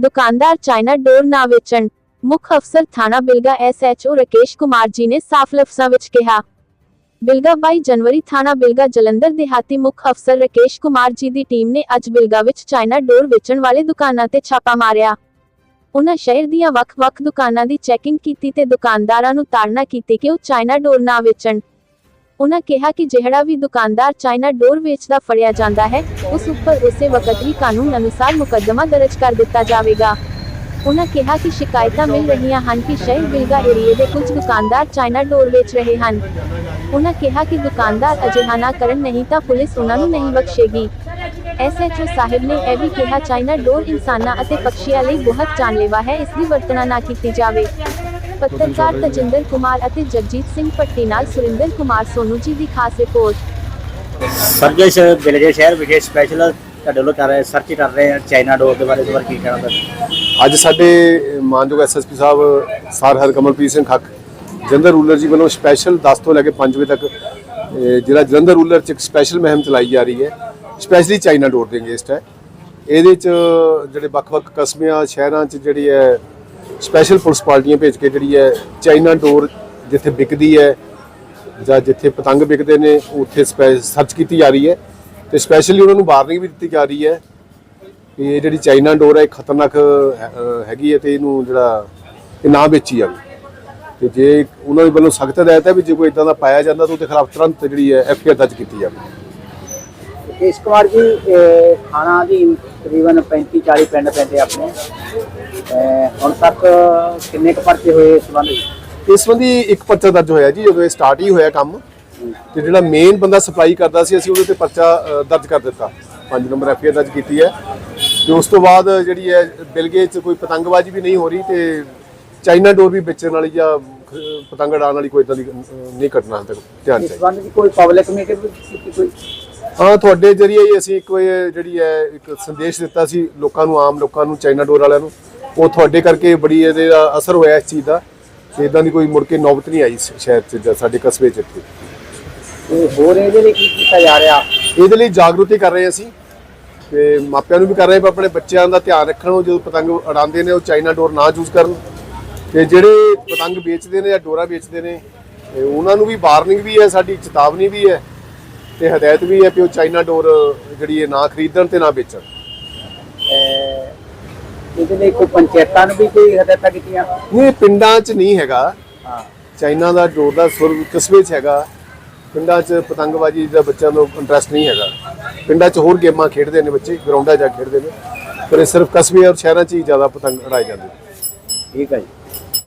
ਦੁਕਾਨਦਾਰ ਚਾਈਨਾ ਡੋਰ ਨਾ ਵੇਚਣ। ਮੁੱਖ ਅਫਸਰ ਥਾਣਾ ਬਿਲਗਾ ਐਸਐਚਓ ਰਕੇਸ਼ ਕੁਮਾਰ ਜੀ ਨੇ ਸਾਫ਼ ਲਫ਼ਜ਼ਾਂ ਵਿੱਚ ਕਿਹਾ। ਬਿਲਗਾ 22 ਜਨਵਰੀ ਥਾਣਾ ਬਿਲਗਾ ਜਲੰਧਰ ਦਿਹਾਤੀ ਮੁੱਖ ਅਫਸਰ ਰਕੇਸ਼ ਕੁਮਾਰ ਜੀ ਦੀ ਟੀਮ ਨੇ ਅੱਜ ਬਿਲਗਾ ਵਿੱਚ ਚਾਈਨਾ ਡੋਰ ਵੇਚਣ ਵਾਲੇ ਦੁਕਾਨਾਂ ਤੇ ਛਾਪਾ ਮਾਰਿਆ। ਉਹਨਾਂ ਸ਼ਹਿਰ ਦੀਆਂ ਵੱਖ-ਵੱਖ ਦੁਕਾਨਾਂ ਦੀ ਚੈਕਿੰਗ ਕੀਤੀ ਤੇ ਦੁਕਾਨਦਾਰਾਂ ਨੂੰ ਤਾੜਨਾ ਕੀਤੀ ਕਿ ਉਹ ਚਾਈਨਾ ਡੋਰ ਨਾ ਵੇਚਣ। ਉਨ੍ਹਾਂ ਕਿਹਾ ਕਿ ਜਿਹੜਾ ਵੀ ਦੁਕਾਨਦਾਰ ਚਾਈਨਾ ਡੋਰ ਵੇਚਦਾ ਫੜਿਆ ਜਾਂਦਾ ਹੈ, ਉਸ ਉੱਪਰ ਉਸੇ ਵਕਤ ਹੀ ਕਾਨੂੰਨ ਅਨੁਸਾਰ ਮੁਕੱਦਮਾ ਦਰਜ ਕਰ ਦਿੱਤਾ ਜਾਵੇਗਾ। ਉਨ੍ਹਾਂ ਕਿਹਾ ਕਿ ਸ਼ਿਕਾਇਤਾਂ ਮਿਲ ਰਹੀਆਂ ਹਨ ਕਿ ਸ਼ਹਿਰ ਬਿਲਗਾ ਏਰੀਏ ਦੇ ਕੁਝ ਦੁਕਾਨਦਾਰ ਚਾਈਨਾ ਡੋਰ ਵੇਚ ਰਹੇ ਹਨ। ਉਨ੍ਹਾਂ ਕਿਹਾ ਕਿ ਦੁਕਾਨਦਾਰ ਅਜਿਹਾ ਨਾ ਕਰਨ, ਨਹੀਂ ਤਾਂ ਪੁਲਿਸ ਉਨ੍ਹਾਂ ਨੂੰ ਨਹੀਂ ਬਖਸ਼ੇਗੀ। ਐਸਐਚਓ ਸਾਹਿਬ ਨੇ ਇਹ ਵੀ ਕਿਹਾ, ਚਾਈਨਾ ਡੋਰ ਇਨਸਾਨਾਂ ਅਤੇ ਪੰਛੀਆਂ ਲਈ ਬਹੁਤ ਜਾਨਲੇਵਾ ਹੈ, ਇਸ ਦੀ ਵਰਤਣਾ ਨਾ ਕੀਤੀ ਜਾਵੇ। ਪੱਤਰਕਾਰ ਤਜਿੰਦਰ ਕੁਮਾਰ ਅਤੇ ਜਗਜੀਤ ਸਿੰਘ ਭੱਟੀ ਨਾਲ ਸੁਰਿੰਦਰ ਕੁਮਾਰ ਸੋਨੂ ਜੀ ਦੀ ਖਾਸ ਰਿਪੋਰਟ। ਸਰਜੇਸ਼ ਬਿਲਗੇ ਸ਼ਹਿਰ ਵਿਖੇ ਸਪੈਸ਼ਲ ਤੁਹਾਡੇ ਵੱਲੋਂ ਕਰ ਰਹੇ ਸਰਚ ਕਰ ਰਹੇ ਆ ਚਾਈਨਾ ਡੋਰ ਦੇ ਬਾਰੇ ਇਸ ਬਾਰੇ ਕੀ ਕਹਿਣਾ ਤੁਹਾਡਾ? ਅੱਜ ਸਾਡੇ ਮਾਨਯੋਗ ਐਸਐਸਪੀ ਸਾਹਿਬ ਸਰ ਹਰਕਮਲਪ੍ਰੀਤ ਸਿੰਘ ਖੱਕ ਜਲੰਧਰ ਰੂਲਰ ਜੀ ਵੱਲੋਂ ਸਪੈਸ਼ਲ 10 ਤੋਂ ਲੈ ਕੇ 5 ਵਜੇ ਤੱਕ ਜਿਹੜਾ ਜਲੰਧਰ ਰੂਲਰ ਚ ਇੱਕ ਸਪੈਸ਼ਲ ਮੁਹਿੰਮ ਚਲਾਈ ਜਾ ਰਹੀ ਹੈ ਸਪੈਸ਼ਲੀ ਚਾਈਨਾ ਡੋਰ ਦੇ ਅਗੇਂਸਟ ਹੈ। ਇਹਦੇ ਚ ਜਿਹੜੇ ਵੱਖ-ਵੱਖ ਕਸਬਿਆਂ ਸ਼ਹਿਰਾਂ ਚ ਜਿਹੜੀ ਹੈ ਸਪੈਸ਼ਲ ਪੁਲਿਸ ਪਾਰਟੀਆਂ ਭੇਜ ਕੇ ਜਿਹੜੀ ਹੈ ਚਾਈਨਾ ਡੋਰ ਜਿੱਥੇ ਵਿਕਦੀ ਹੈ ਜਾਂ ਜਿੱਥੇ ਪਤੰਗ ਵਿਕਦੇ ਨੇ, ਉੱਥੇ ਸਰਚ ਕੀਤੀ ਜਾ ਰਹੀ ਹੈ ਤੇ ਸਪੈਸ਼ਲੀ ਉਹਨਾਂ ਨੂੰ ਵਾਰਨਿੰਗ ਵੀ ਦਿੱਤੀ ਜਾ ਰਹੀ ਹੈ ਵੀ ਇਹ ਜਿਹੜੀ ਚਾਈਨਾ ਡੋਰ ਹੈ, ਇਹ ਖਤਰਨਾਕ ਹੈ- ਹੈਗੀ ਹੈ ਤੇ ਇਹਨੂੰ ਜਿਹੜਾ ਇਹ ਨਾ ਵੇਚੀ ਜਾਵੇ। ਤੇ ਜੇ ਉਹਨਾਂ ਦੇ ਵੱਲੋਂ ਸਖਤ ਹਦਾਇਤ ਹੈ ਵੀ ਜੇ ਕੋਈ ਇਦਾਂ ਦਾ ਪਾਇਆ ਜਾਂਦਾ ਤਾਂ ਉਹਦੇ ਖਿਲਾਫ ਤੁਰੰਤ ਜਿਹੜੀ ਹੈ ਐਫ ਆਈ ਦਰਜ ਕੀਤੀ ਜਾਵੇ। ਇਸ ਕੁਮਾਰ ਜੀ ਥਾਣਾ ਦੀ ਤਕਰੀਬਨ 35 40 ਪਿੰਡ ਪੈਂਦੇ ਆਪਣੇ। ਹੁਣ ਤੱਕ ਕਿੰਨੇ ਕੁ ਪਰਚੇ ਹੋਏ ਇਸ ਸੰਬੰਧ ਇਸ ਸੰਬੰਧੀ ਇੱਕ ਪਰਚਾ ਦਰਜ ਹੋਇਆ ਜੀ ਜਦੋਂ ਇਹ ਸਟਾਰਟ ਹੀ ਹੋਇਆ ਕੰਮ ਤੇ ਜਿਹੜਾ ਮੇਨ ਬੰਦਾ ਸਪਲਾਈ ਕਰਦਾ ਸੀ ਅਸੀਂ ਉਹਦੇ ਤੇ ਪਰਚਾ ਦਰਜ ਕਰ ਦਿੱਤਾ। 5 ਨੰਬਰ ਐਫ ਆਈ ਦਰਜ ਕੀਤੀ ਹੈ। ਤੇ ਉਸ ਤੋਂ ਬਾਅਦ ਜਿਹੜੀ ਹੈ ਬਿਲਗੇ ਚ ਕੋਈ ਪਤੰਗਬਾਜ਼ੀ ਵੀ ਨਹੀਂ ਹੋ ਰਹੀ ਤੇ ਚਾਈਨਾ ਡੋਰ ਵੀ ਵੇਚਣ ਵਾਲੀ ਜਾਂ ਪਤੰਗ ਉਡਾਉਣ ਵਾਲੀ ਕੋਈ ਇਦਾਂ ਦੀ ਨਹੀਂ ਘਟਨਾ ਤੱਕ ਧਿਆਨ ਇਸ ਚਾਹੀਦਾ ਸੰਬੰਧ ਵਿੱਚ ਕੋਈ ਪਬਲਿਕ ਮੀਟਿੰਗ ਕੀਤੀ ਕੋਈ? ਹਾਂ ਤੁਹਾਡੇ ਜਰੀਏ ਹੀ ਅਸੀਂ ਇੱਕ ਵਾਰ ਜਿਹੜੀ ਹੈ ਇੱਕ ਸੰਦੇਸ਼ ਦਿੱਤਾ ਸੀ ਲੋਕਾਂ ਨੂੰ ਆਮ ਲੋਕਾਂ ਨੂੰ ਚਾਈਨਾ ਡੋਰ ਵਾਲਿਆਂ ਨੂੰ। ਉਹ ਤੁਹਾਡੇ ਕਰਕੇ ਬੜੀ ਇਹਦੇ ਦਾ ਅਸਰ ਹੋਇਆ ਇਸ ਚੀਜ਼ ਦਾ ਤੇ ਇਦਾਂ ਦੀ ਕੋਈ ਮੁੜ ਕੇ ਨੌਬਤ ਨਹੀਂ ਆਈ ਸ਼ਹਿਰ 'ਚ ਜਾਂ ਸਾਡੇ ਕਸਬੇ 'ਚ ਇੱਥੇ। ਤੇ ਹੋਰ ਇਹਦੇ ਲਈ ਕੀ ਕੀਤਾ ਜਾ ਰਿਹਾ? ਇਹਦੇ ਲਈ ਜਾਗਰੂਕਤੀ ਕਰ ਰਹੇ ਅਸੀਂ ਤੇ ਮਾਪਿਆਂ ਨੂੰ ਵੀ ਕਰ ਰਹੇ ਪਰ ਆਪਣੇ ਬੱਚਿਆਂ ਦਾ ਧਿਆਨ ਰੱਖਣ ਉਹ ਜਦੋਂ ਪਤੰਗ ਉਡਾਉਂਦੇ ਨੇ ਉਹ ਚਾਈਨਾ ਡੋਰ ਨਾ ਯੂਜ਼ ਕਰਨ। ਤੇ ਜਿਹੜੇ ਪਤੰਗ ਵੇਚਦੇ ਨੇ ਜਾਂ ਡੋਰਾ ਵੇਚਦੇ ਨੇ ਉਹਨਾਂ ਨੂੰ ਵੀ ਵਾਰਨਿੰਗ ਵੀ ਹੈ ਸਾਡੀ ਚੇਤਾਵਨੀ ਵੀ ਹੈ। ਤੇ ਹਦਾਇਤ ਵੀ ਹੈ ਕਿ ਉਹ ਚਾਈਨਾ ਡੋਰ ਜਿਹੜੀ ਹੈ ਨਾ ਖਰੀਦਣ ਤੇ ਨਾ ਵੇਚਣ। ਇਹਦੇ ਲਈ ਕੋਈ ਪੰਚਾਇਤਾਂ ਨੂੰ ਵੀ ਕੋਈ ਹਦਾਇਤਾਂ ਕੀਤੀਆਂ? ਇਹ ਪਿੰਡਾਂ 'ਚ ਨਹੀਂ ਹੈਗਾ। ਹਾਂ। ਚਾਈਨਾ ਦਾ ਡੋਰ ਦਾ ਸੁਰ ਕਸਬੇ 'ਚ ਹੈਗਾ। ਪਿੰਡਾਂ 'ਚ ਪਤੰਗਬਾਜ਼ੀ ਦਾ ਬੱਚਿਆਂ ਨੂੰ ਇੰਟਰਸਟ ਨਹੀਂ ਹੈਗਾ। ਪਿੰਡਾਂ 'ਚ ਹੋਰ ਗੇਮਾਂ ਖੇਡਦੇ ਨੇ ਬੱਚੇ ਗਰਾਊਂਡਾਂ 'ਚ ਖੇਡਦੇ ਨੇ। ਪਰ ਇਹ ਸਿਰਫ ਕਸਬੇ ਔਰ ਸ਼ਹਿਰਾਂ 'ਚ ਹੀ ਜ਼ਿਆਦਾ ਪਤੰਗ ਉਡਾਏ ਜਾਂਦੇ ਠੀਕ ਹੈ ਜੀ।